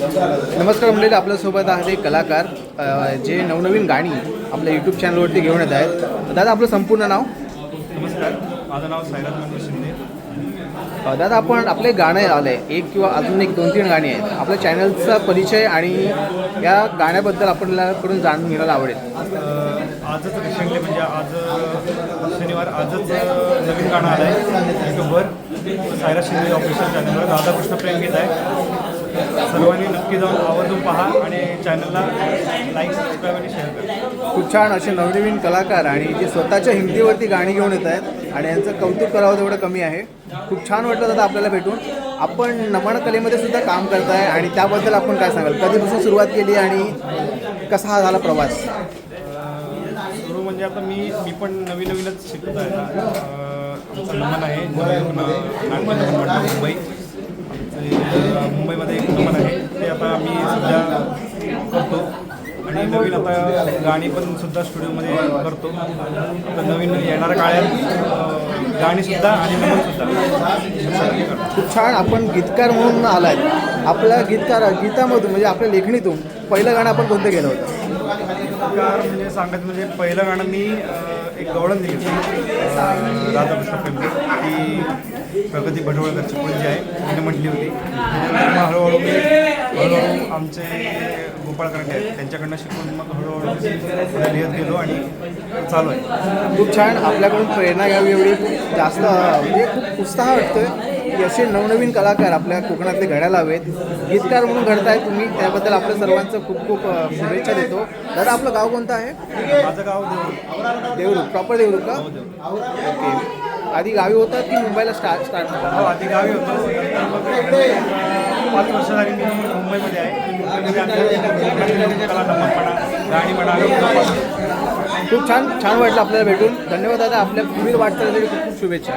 नमस्कार मंडळी आपल्यासोबत आहेत एक कलाकार जे नवनवीन गाणी आपल्या यूट्यूब चॅनलवरती घेऊन येत आहेत. दादा आपलं संपूर्ण नाव? नमस्कार माझं नाव सायराज मनोज शिंदे. दादा आपण आपले गाणं आलं एक किंवा अजून एक दोन तीन गाणी आहेत. आपल्या चॅनलचा परिचय आणि या गाण्याबद्दल आपल्याकडून जाणून घ्यायला आवडेल. आजच रिसेंटली म्हणजे आज शनिवार आजच नवीन गाणं आलं आहे यूट्यूबवर. सायराज शिंदे ऑफिशियल चॅनलवर राधाकृष्ण प्रेम गीत आहे. सर्वांनी नक्की जाऊन आवर्जून पहा आणि चॅनलला लाईक सबस्क्राईब आणि शेअर करा. खूप छान असे नवनवीन कलाकार आणि जे स्वतःच्या हिमतीवरती गाणी घेऊन येत आहेत आणि यांचं कौतुक करावं तेवढं कमी आहे. खूप छान वाटलं दादा आपल्याला भेटून. आपण नमन कलेमध्ये सुद्धा काम करताय आणि त्याबद्दल आपण काय सांगाल? कधीपासून सुरुवात केली आणि कसा हा झाला प्रवास? सुरू म्हणजे आता मी मी पण नवीन नवीनच शिकत आहे. आमचं नमन आहे. मुंबई. मी सध्या करतो. आणि नवीन आता गाणी पण सुद्धा स्टुडिओमध्ये करतो. आता नवीन येणाऱ्या काळात गाणीसुद्धा आणि नमनसुद्धा खूप छान. आपण गीतकार म्हणून आलाय. आपल्या गीतकार गीतामधून म्हणजे आपल्या लेखणीतून पहिलं गाणं आपण कोणतं गेलं होतं? कार म्हणजे सांगायचं म्हणजे पहिलं गाणं मी एक गवळण दिली होती राधाकृष्ण फिल्म. ती प्रगती भटवळकरची मुलगी आहे. तिने म्हटली होती. हळूहळू मी आमचे गोपाळ करंडे आहेत. त्यांच्याकडनं शिकून मग हळूहळू लिहित गेलो आणि चालू आहे. खूप छान. आपल्याकडून प्रेरणा घ्यावी एवढी खूप जास्त म्हणजे खूप उत्साह वाटतोय. की असे नवनवीन कलाकार आपल्या कोकणातले घडायला हवेत. गीतकार म्हणून घडताय तुम्ही त्याबद्दल आपल्या सर्वांचं खूप खूप शुभेच्छा देतो. दादा आपलं गाव कोणतं आहे? माझं गाव देऊळ देवरूप प्रॉपर देवरूप का? ओके. आधी गावी होतात की मुंबईला स्टार्ट स्टार्ट हो आधी गावी होतो. पाच वर्ष झाली मी मुंबईमध्ये आहे. मुंबईमध्ये खूप छान छान वाटलं आपल्याला भेटून. धन्यवाद दादा आपल्या पुढील वाटचालीसाठी खूप खूप शुभेच्छा.